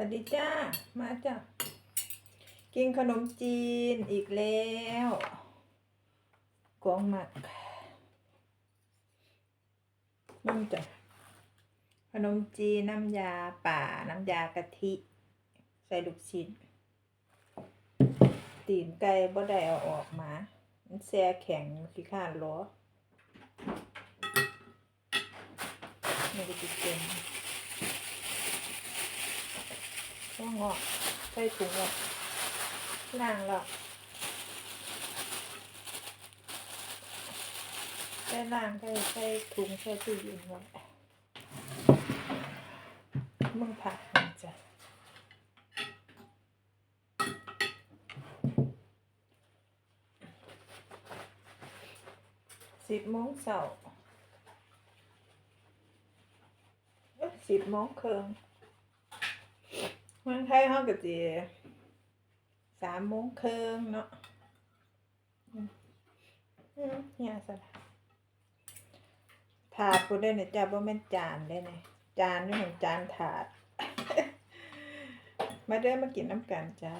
วัสดีจ้า มาจ้ากินขนมจีนอีกแล้วกวงหมักมึงจ้ะขนมจีนน้ำยาป่า น้ำยากะทิ ใส่ลูกชิ้น ตีนไก่บ่ได้เอาออกมา มันแช่แข็งขี้ข้าล้อไม่ได้ติดเต็ม ก็งอกใส่ถุงอะล้างแล้วใส่ล้างใส่ใส่ถุงใส่ตู้เย็นไว้มึงผักมันจ้ะสิบโมงเสาร์สิบโมงครึ่ง มืองไทยเขาก็จีสามโมงครึ่งเนาะอืมอืมเนี่ยสละถาดกูได้เนี่ยจ้าบ่แม่นจานได้เนี่ยจานนี่เหมือนจานถาด มาเด้อมากินน้ำกันจ้า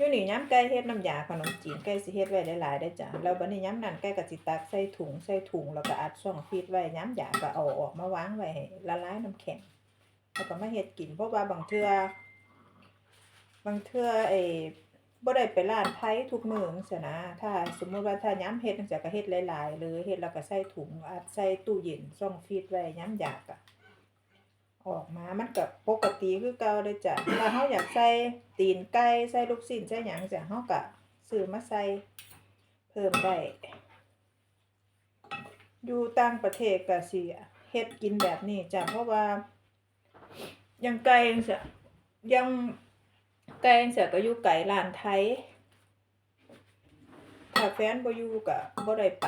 อยู่นี่ย้ำไก่เฮ็ดน้ำยาขนมจีนไก่สิเฮ็ดไว้หลายๆได้จ้ะแล้วบัดนี้ย้ำนั่นไก่ก็สิตักใส่ถุงใส่ถุงแล้วก็อัดช่องฟีดไว้ย้ำยาก็เอาออกมาวางไว้ให้ละลายน้ำแข็งแล้วก็มาเฮ็ดกินเพราะว่าบางเทื่อบางเทื่อไอ้บ่ได้ไปร้านไผทุกมื้อจังซี่นะ ถ้าสมมุติว่าถ้าย้ำเฮ็ดจังซี่ก็เฮ็ดหลายๆเลยเฮ็ดแล้วก็ใส่ถุงอัดใส่ตู้เย็นช่องฟีดไว้ย้ำยาก็ออก มามันกับปกติคือเก่าเลยจ้ะถ้าเฮาอยากใส่ตีนไก่ใส่ลูกชิ้นใส่หยังจ้ะเฮาก็ซื้อมาใส่เพิ่มได้อยู่ต่างประเทศก็สิเฮ็ดกินแบบนี้จ้ะเพราะว่ายังไก่จังซี่อยังไก่จังซี่ก็อยู่ไกลร้านไทยถ้าแฟนบ่อยู่ก็บ่ได้ไป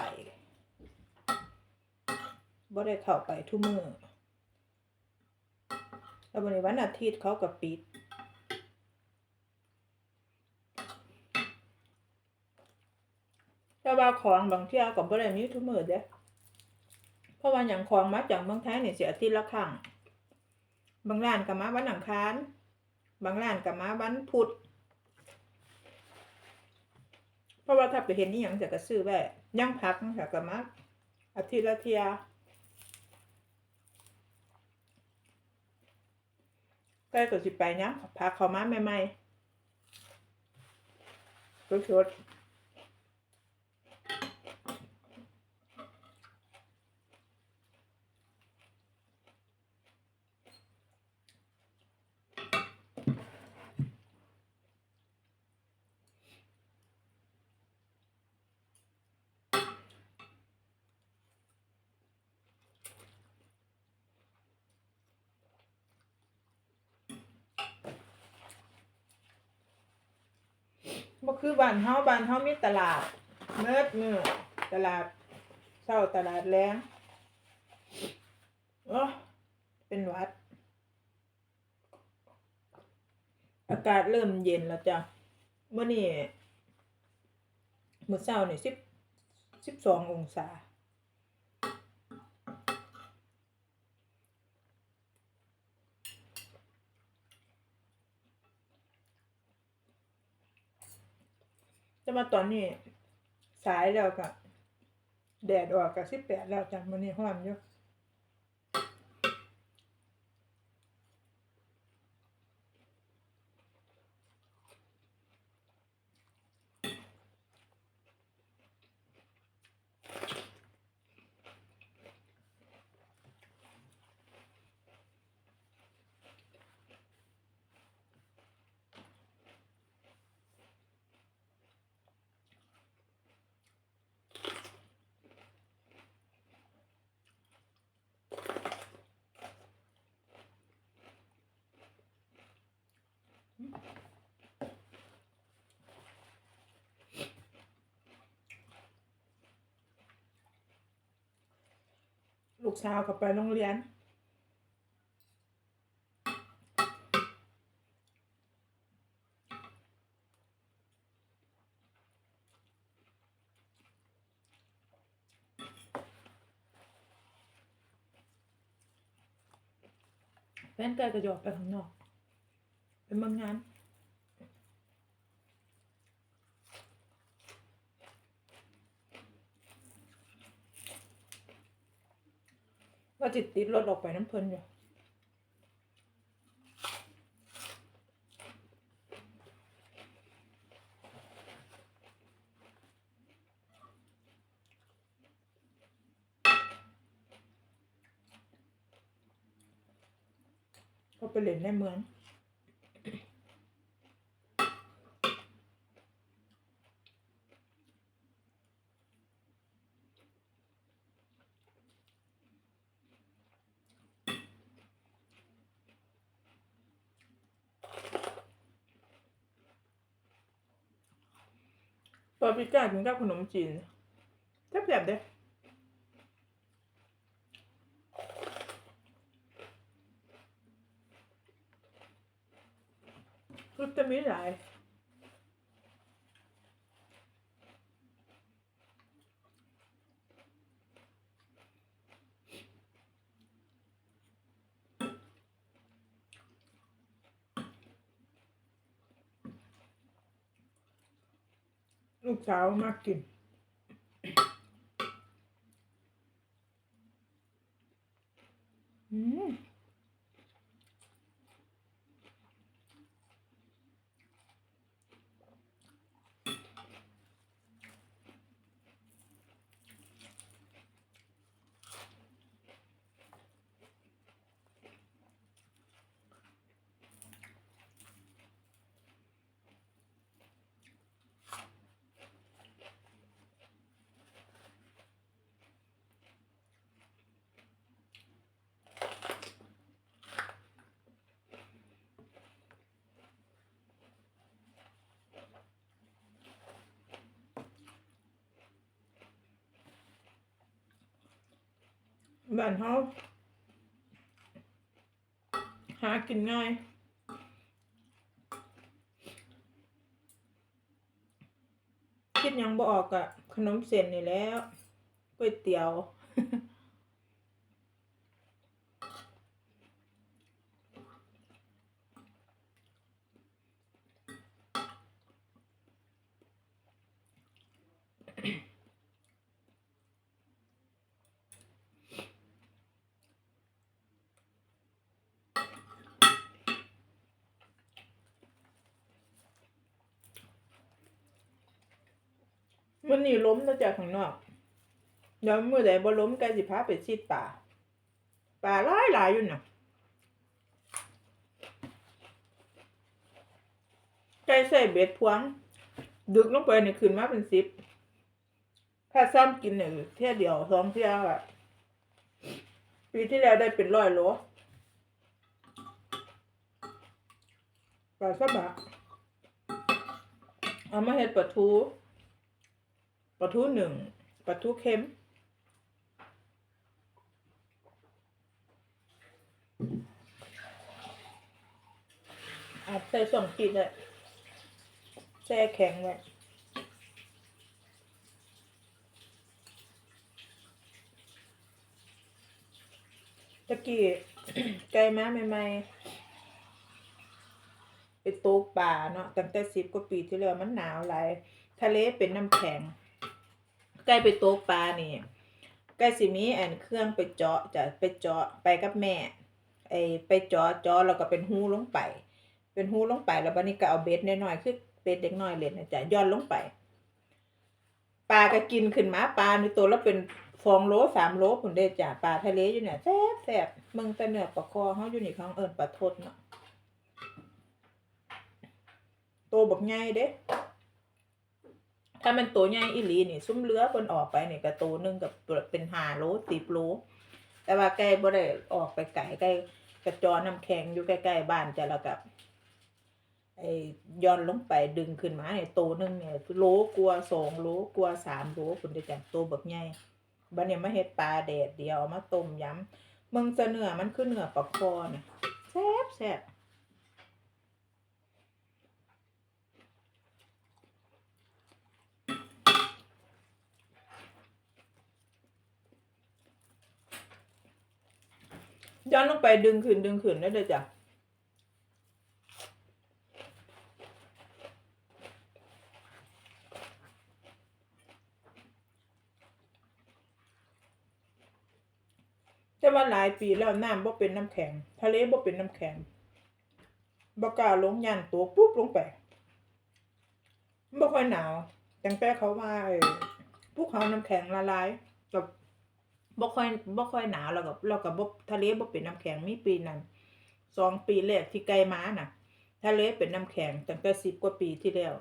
บ่ได้เข้าไปทุกมื้อ แล้ววันนี้วันอาทิตย์เขาก็ปิด แต่ว่าของบางเที่ยวก็บ่ได้มีทุกมือเด้เพราะว่าอย่างของมาจากเมืองไทยนี่สิอาทิตย์ละครั้ง บางร้านก็มาวันอังคาร บางร้านก็มาวันพุธ เพราะว่าถ้าไปเห็นนี่หยังจะก็ซื้อไว้ย่างพักจังซี้ก็มาอาทิตย์ละเที่ย ใกล้ก็สิไปนะพาเขามาใหม่ๆรสด บ่คือบ้านเฮาบ้านเฮามีตลาดเมิดมื้อตลาดเช้าตลาดแลงโอ้เป็นวัด อากาศเริ่มเย็นแล้วจ้ะมื้อนี้มื้อเช้านี่10 12องศา แต่มาตอนนี้ สายแล้วก็แดดออกกับสิบแปดแล้วจ้ะมันนี้ห้อนอยู่ กสาวก็ไปโรงเรียน แฟนไก่ก็หยอกไปข้างนอก เป็นบางงาน ว่าจิตติดรถออกไปน้ำเพลินอยู่ก็ไปเล่นในเมือง ปาปริก้ากินกับขนมจีนแซ่บๆเด้รุตมีหลาย ลูกส บ้านเขาหากินง่ายคิดยังบ่ออกอะขนมเส้นนี่แล้วก๋วยเตี๋ยว มันนี่ล้มมาจากข้างนอกเดี๋ยวมื่อใดบ่ล้มไกสิพาไปชีดป่าป่าหลายหลายอยู่น่ะไก่ใส่เบ็ดพวง ดึกลงไปนี่ขึ้นมาเป็นสิบถ้าซ้ำกินเนี่ยเที่ยเดียวสองเที่ยอะปีที่แล้วได้เป็นร้อยโลปลาสบะเอามาเฮ็ดปลาทู ปลาทูหนึ่งปลาทูเค็ม อาจใส่สองขีดเลยแช่แข็งไว้ตะกี้ไก่มาใหม่ๆไปตกป่าเนาะตั้งแต่สิบกว่าปีที่แล้วมันหนาวหลายทะเลเป็นน้ำแข็ง ไก่ไปตกปลานี่ไก่สิมีแอนเครื่องไปเจาะจะไปเจาะไปกับแม่ไอไปเจาะเจาะแล้วก็เป็นหูลงไป เป็นหูลงไปแล้วบัดนี้ก็เอาเบ็ดน้อยๆคือเบ็ดเด็กน้อยเล่นนะจ๊ะย้อนลงไปปลาก็กินขึ้นมาปลาในตัวแล้วเป็นฟองโลสามโลผุนเด้จ้ะปลาทะเลอยู่เนี่ยแซ่บแซ่บมึงแต่เนื้อปลาคอเขาอยู่นี่เขาเอิญปลาทดเนาะโตบักใหญ่เด้ ถ้ามันตัวใหญ่อีหลีนี่ ซุ้มเลือเพิ่นออกไปนี่ก็ตัวหนึงกับเป็นหาโลสิบโล แต่ว่าไก่บ่ได้ออกไปไกลไก่กระจอน้ำแข็งอยู่ใกล้ๆบ้านจะแล้วกับไอ้ย้อนลงไปดึงขึ้นมาเนี่ยตัวหนึงเนี่ยโลกลัวสองโลกลัวสามโลคุณได้จังตัวบักใหญ่บัดนี้มาเฮ็ดปลาแดดเดียวเอามาต้มยำมึงจะเนื้อมันคือเนื้อปลาคอน่ะแซ่บแซ่บ ย้อนลงไปดึงขึ้นดึงขึ้นได้เลยจ้ะแต่ว่าหลายปีแล้วน้ำบ่เป็นน้ำแข็ง ทะเลบ่เป็นน้ำแข็งบ่กล้าลงยันตัวปุ๊บลงไปบ่ค่อยหนาวแตงแต่เขาว่าเออภูเขาน้ำแข็งละลายกับ บ่ค่อยบ่ค่อยหนาวแล้วก็แล้วก็บ่ทะเลบ่เป็นน้ำแข็งมีปีนั้นสองปีแรกที่ไกลมาน่ะ ทะเลเป็นน้ำแข็งตั้งแต่สิบกว่าปีที่แล้ว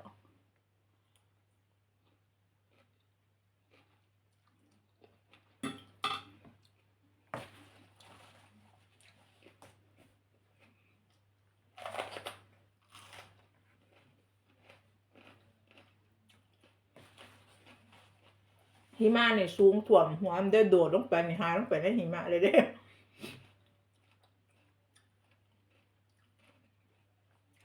หิมะนี่สูงถ่วมหัวมันได้โดดลงไปนี่หายลงไปในหิมะเลยเด้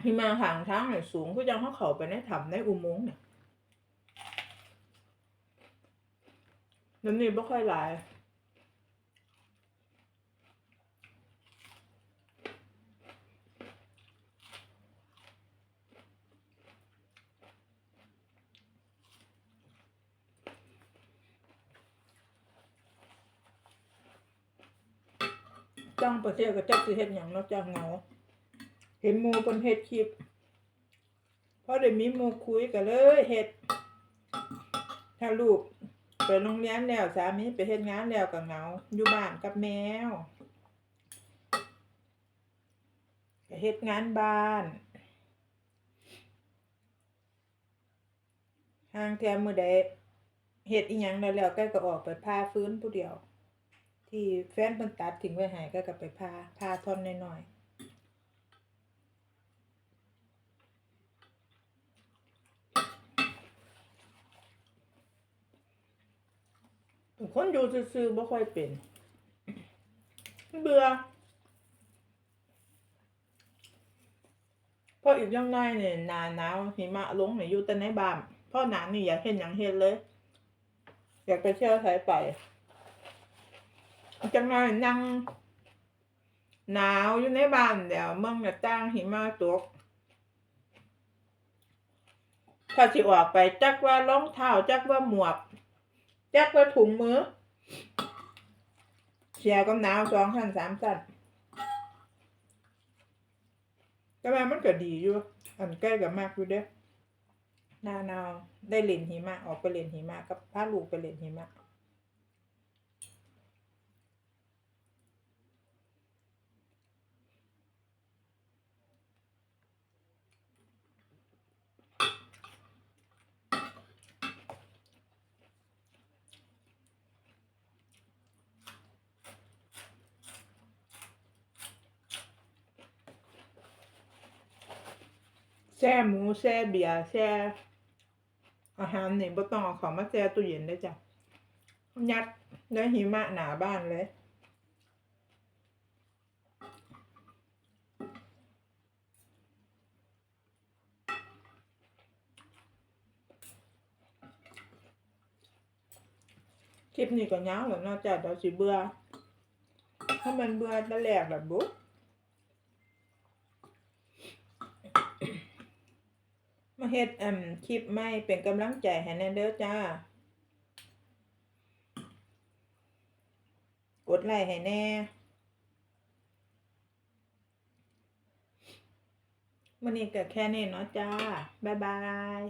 หิมะทางทางเนี่ยสูงก็ยังเขาเข้าไปในถ้ำในอุโมงค์เนี่ยแล้วนี่ไม่ค่อยหลาย จ้างประเทศก็จักสิเฮ็ดหยังนาะจ้างเหงา เห็นหมู่เพิ่นเฮ็ดคลิปพอได้มีหมู่คุยก็เลยเฮ็ดถ้าลูกไปโรงเรียนแล้วสามีไปเฮ็ดงานแล้วก็เหงา อยู่บ้านกับแมวก็เฮ็ดงานบ้านห่างแถมมือใดเฮ็ดอีหยังแล้วแล้วก็ก็ออกไปพาฟื้นผู้เดียว ที่แฟนเพิ่นตัดทิ้งไว้ให้ก็กลับไปพาพาทอนน้อยๆเป็นคนอยู่ซื่อๆบ่ค่อยเป็น เบื่อพออีกยังไงเนี่ยหนาหนาวหิมะลงเนี่ยอยู่แต่ในบ้านพ่อหนานี่อยากเห็นอย่างเห็นเลย อยากไปเที่ยวไทยไป จังไงนั่งหนาวอยู่ในบ้านเดี๋ยวเมืองจะตั้งหิมะตกถ้าสิออกไปจักว่ารองเท้าจักว่าหมวกจักว่าถุงมือเสียก็หนาวสองสั้นสามสั้นแต่ว่ามันก็ดีอยู่ อันใกล้กับมากอยู่เด้อหน้าหนาวได้เล่นหิมะออกไปเล่นหิมะกับพาลูกไปเล่นหิมะ แช่หมูแช่เบียร์แช่อาหารนี่บ่ต้องเอาของมาแช่ตู้เย็นได้จ้ะยัดในหิมะหนาบ้านเลยคลิปนี้ก็ยาวแล้วนาะจ้ะเดี๋ยวสิเบื่อถ้ามันเบื่อแตะแหลกแบบบุ๊ มาเฮ็ดอ่มคลิปใหม่เป็นกำลังใจให้แน่เด้อจ้า กดไลค์ให้แน่วันนี้ก็แค่นี้เนาะจ้า บ๊ายบาย